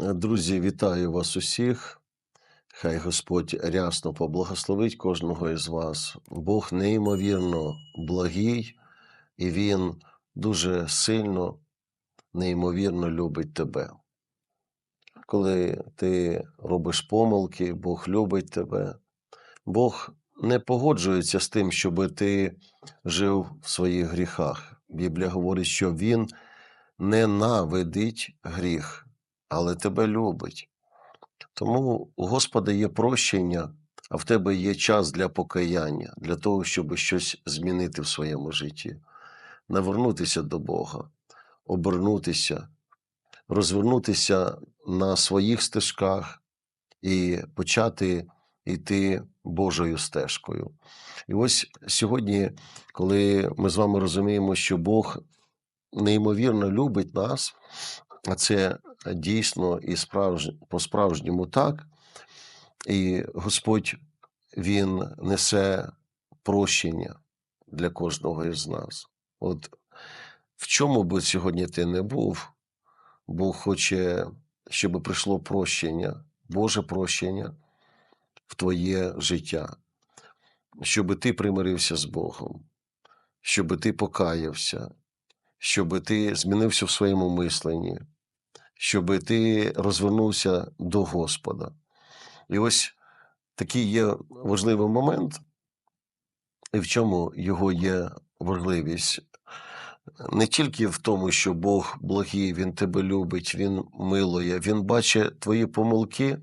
Друзі, вітаю вас усіх. Хай Господь рясно поблагословить кожного із вас. Бог неймовірно благий, і Він дуже сильно, неймовірно любить тебе. Коли ти робиш помилки, Бог любить тебе. Бог не погоджується з тим, щоб ти жив в своїх гріхах. Біблія говорить, що Він ненавидить гріх, але тебе любить. Тому у Господа є прощення, а в тебе є час для покаяння, для того, щоб щось змінити в своєму житті, навернутися до Бога, обернутися, розвернутися на своїх стежках і почати йти Божою стежкою. І ось сьогодні, коли ми з вами розуміємо, що Бог неймовірно любить нас, це дійсно і справж... по-справжньому так, і Господь Він несе прощення для кожного із нас. От в чому би сьогодні ти не був, Бог хоче, щоб прийшло прощення, Боже прощення в твоє життя, щоб ти примирився з Богом, щоб ти покаявся, щоб ти змінився в своєму мисленні, щоб ти розвернувся до Господа. І ось такий є важливий момент, і в чому його є важливість. Не тільки в тому, що Бог благий, Він тебе любить, Він милує, Він бачить твої помилки,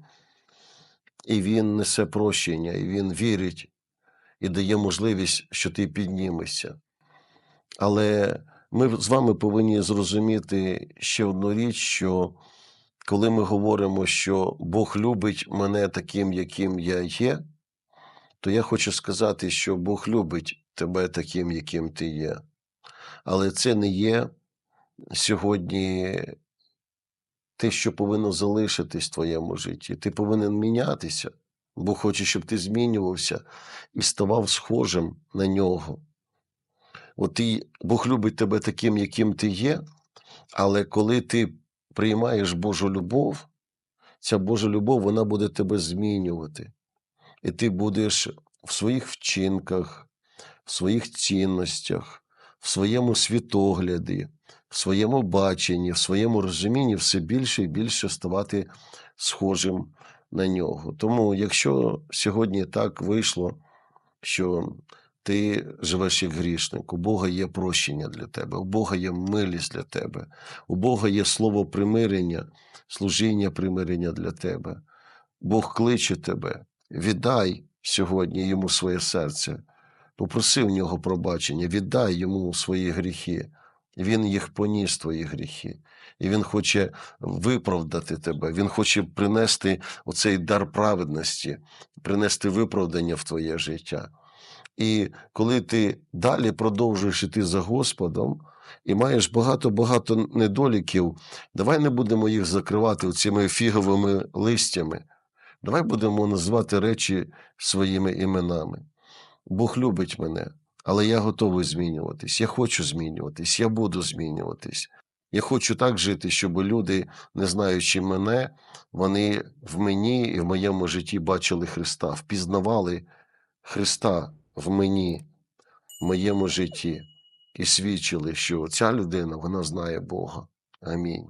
і Він несе прощення, і Він вірить і дає можливість, що ти піднімешся. Але ми з вами повинні зрозуміти ще одну річ, що коли ми говоримо, що Бог любить мене таким, яким я є, то я хочу сказати, що Бог любить тебе таким, яким ти є. Але це не є сьогодні те, що повинно залишитись в твоєму житті. Ти повинен мінятися. Бог хоче, щоб ти змінювався і ставав схожим на нього. От ти, Бог любить тебе таким, яким ти є, але коли ти приймаєш Божу любов, ця Божа любов вона буде тебе змінювати. І ти будеш в своїх вчинках, в своїх цінностях, в своєму світогляді, в своєму баченні, в своєму розумінні все більше і більше ставати схожим на нього. Тому, якщо сьогодні так вийшло, що ти живеш як грішник, у Бога є прощення для тебе, у Бога є милість для тебе, у Бога є слово примирення, служіння примирення для тебе. Бог кличе тебе, віддай сьогодні йому своє серце, попроси в нього пробачення, віддай йому свої гріхи. Він їх поніс, твої гріхи, і Він хоче виправдати тебе. Він хоче принести оцей дар праведності, принести виправдання в твоє життя. І коли ти далі продовжуєш іти за Господом і маєш багато-багато недоліків, давай не будемо їх закривати цими фіговими листями. Давай будемо називати речі своїми іменами. Бог любить мене, але я готовий змінюватись. Я хочу змінюватись, я буду змінюватись. Я хочу так жити, щоб люди, не знаючи мене, вони в мені і в моєму житті бачили Христа, впізнавали Христа в мені, в моєму житті, і свідчили, що ця людина вона знає Бога. Амінь.